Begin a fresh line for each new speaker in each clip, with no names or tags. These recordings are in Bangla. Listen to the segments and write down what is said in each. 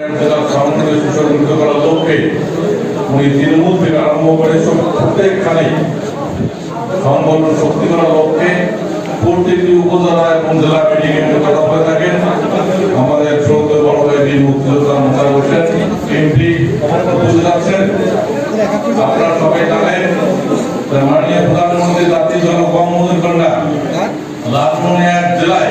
সুসংগঠিত করার লক্ষ্যে উনি তৃণমূল থেকে আরম্ভ করে প্রত্যেকখানে সংগঠন শক্তি করার লক্ষ্যে প্রত্যেকটি উপজেলা এবং জেলা মিটিং এ কথা বলে থাকেন। আমাদের শ্রদ্ধ বড় বীর মুক্তিযোদ্ধা মোতার হোসেন এমপি উপস্থিত আছেন। আপনারা সবাই জানেন, মাননীয় প্রধানমন্ত্রী জাতির জনক বঙ্গবন্ধুর কন্যা লালমনিরহাট জেলায়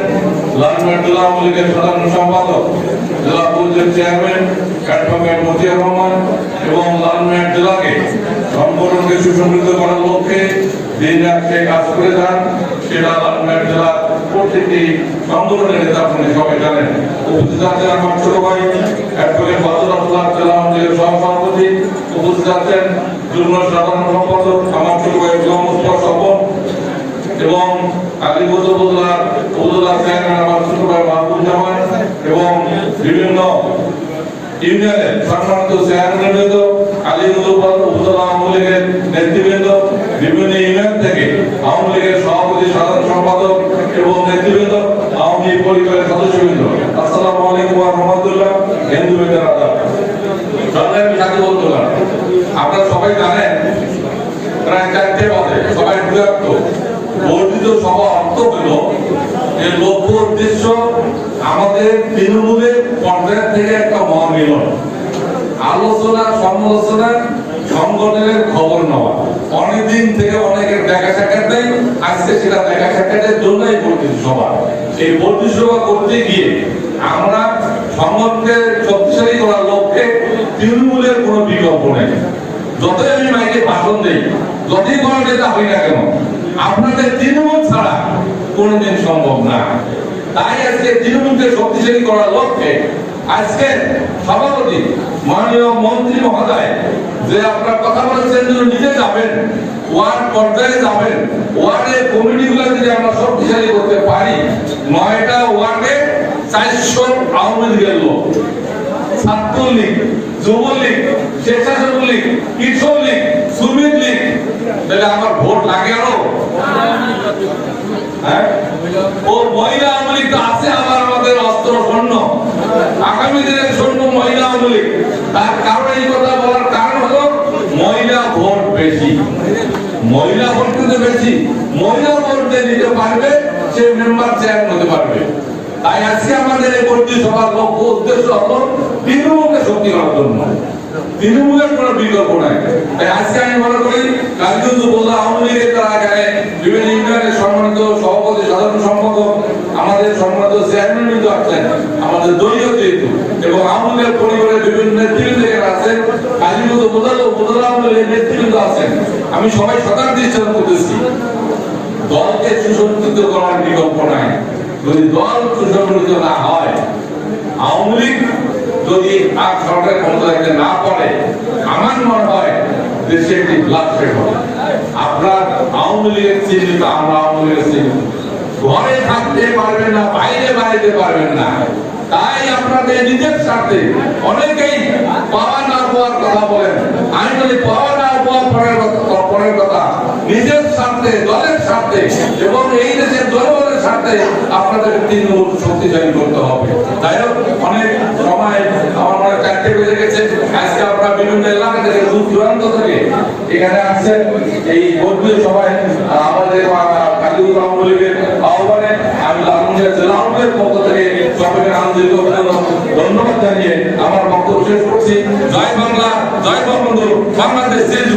লালমিয়ার জেলা আওয়ামী লীগের সাধারণ সম্পাদক, জেলা পরিষদের চেয়ারম্যান অ্যাডভোকেট মতিয়ার রহমান এবং লালমিয়ার জেলাকে সংগঠনকে সুসংগঠিত করার লক্ষ্যে দিন রাত কাজ করে যান, সেটা লালমিয়ার জেলার প্রত্যেকটি সংগঠনের নেতা আপনি সবাই জানেন। উপস্থিত আছেন আমার ছোট ভাই, অ্যাডভোকেট বাদুর আব্দুল্লাহ জেলা আওয়ামী লীগের সহসভাপতি। উপস্থিত আছেন যুগ্ম সাধারণ সম্পাদক, আমার ছোট ভাই মোহাম্মদ স্বপন এবং উপজেলার উপজেলা চেয়ারম্যান আমার ছোট ভাই মাহবুব জামান এবং বিভিন্ন ইউনিয়নের সম্মানিত চেয়ারম্যানবৃন্দ আলিপুর উপজেলা আওয়ামী লীগের নেতৃবৃন্দ, বিভিন্ন ইউনিয়ন থেকে আওয়ামী লীগের সভাপতি, সাধারণ সম্পাদক এবং নেতৃবৃন্দ, আওয়ামী লীগ পরিবারের সদস্যবৃন্দ। আসসালামু আলাইকুম ওয়া রাহমাতুল্লাহ, হিন্দু বেদের আদাব। সরকারি সাথে বলছিলাম আপনারা সবাই জানেন, প্রায় চারটে বাজে, সবাই বিরক্ত। বর্ধিত সভা অর্থ হল যে লক্ষ্য উদ্দেশ্য আমাদের তৃণমূলের পর্যায় থেকে একটা মহামিলন। আলোচনা, সমালোচনা, সংগঠনের খবর নেওয়া। অনেকদিন থেকে অনেকের দেখা সাক্ষাৎ নেই, আজকে সেটা দেখা সাক্ষাতের জন্যই বর্ধিত সভা। এই বর্ধিত সভা করতে গিয়ে আমরা সংগঠনকে শক্তিশালী করার লক্ষ্যে তৃণমূলের কোনো বিকল্প নেই। যতই আমি মাইকে ভাষণ দেই, যতই বড় নেতা হই না কেন, আপনাদের তৃণমূল ছাড়া কোনোদিন সম্ভব না। তাই আজকে তৃণমূলকে শক্তিশালী করার লক্ষ্যে আজকে সভাপতি মাননীয় মন্ত্রী মহোদয় যে আপনার কথা বলেছেন যে নিজে যাবেন, ওয়ার্ড পর্যায়ে যাবেন, ওয়ার্ডে কমিটিগুলো যদি আমরা শক্তিশালী করতে পারি, নয়টা ওয়ার্ডে চারশো আওয়ামী লীগের লোক, ছাত্রলীগ, যুবলীগ, স্বেচ্ছাসেবক কৃষক লীগ শ্রমিক লীগ, তাহলে আমার ভোট লাগে আরও? হ্যাঁ? ও মহিলা আওয়ামী তো আছে আবার আমাদের অস্ত্র সৈন্য আগামী দিনের সৈন্য মহিলা আওয়ামী তার কারণ এই কথা বলার কারণ হলো মহিলা ভোট বেশি। মহিলা ভোট কিন্তু বেশি। মহিলা ভোট যে পারবে, সে মেম্বার চেয়ারম্যান হতে পারবে। তাই আজকে আমাদের এই কর্মী সভার লক্ষ্য উদ্দেশ্য হলো তৃণমূলকে শক্তি করার জন্য। তৃণমূলের কোনো বিকল্প নাই। তাই আজকে আমি মনে করি, কালীগঞ্জ উপজেলা আওয়ামী লীগের তারা এখানে বিভিন্ন ইউনিয়নের সম্মানিত সভাপতি, সাধারণ সম্পাদক, আমাদের সম্মানিত চেয়ারম্যান কিন্তু আছেন, আমাদের দলীয় যেহেতু, এবং আওয়ামী লীগের পরিবারের বিভিন্ন নেতৃবৃন্দ এখানে আছেন, কালীগঞ্জ উপজেলা উপজেলা আওয়ামী লীগের নেতৃবৃন্দ আছেন। আমি সবাই সকাল দৃষ্টি করতেছি। দলকে সুসংগঠিত করার বিকল্প নাই। যদি দল সুসংগঠিত না হয়, আওয়ামী লীগ যদি আর সরকার ক্ষমতা না পারে আমার মনে হয় দেশে একটি ব্লাডশেড হবে। আপনার আওয়ামী লীগের চিহ্নিত, আমরা আওয়ামী লীগের চিহ্নিত। ঘরে থাকতে পারবেন না, বাইরে বাইরে পারবেন না। তাই আপনাদের নিজের স্বার্থে অনেকেই পাওয়া না পাওয়ার কথা বলেন। আমি বলি, পাওয়া না পাওয়ার পরের কথা পরের কথা। নিজের স্বার্থে, দলের স্বার্থে এবং এই দেশের জনগণের স্বার্থে আপনাদের তৃণমূল শক্তিশালী করতে হবে। যাই হোক অনেক সময় আমার মনে হয় চারটে বেজে গেছে আজকে আপনারা বিভিন্ন এলাকা থেকে দূর দূরান্ত থেকে এখানে আসছেন এই বন্ধু সবাই আমাদের কালীপুর আওয়ামী লীগের আহ্বানে আমি লালমনিরহাট জেলা আওয়ামী পক্ষ থেকে সকলের আন্তরিক অভিনন্দন ধন্যবাদ জানিয়ে আমার বক্তব্য শেষ করছি। জয় বাংলা, জয় বঙ্গবন্ধু, বাংলাদেশ শেষ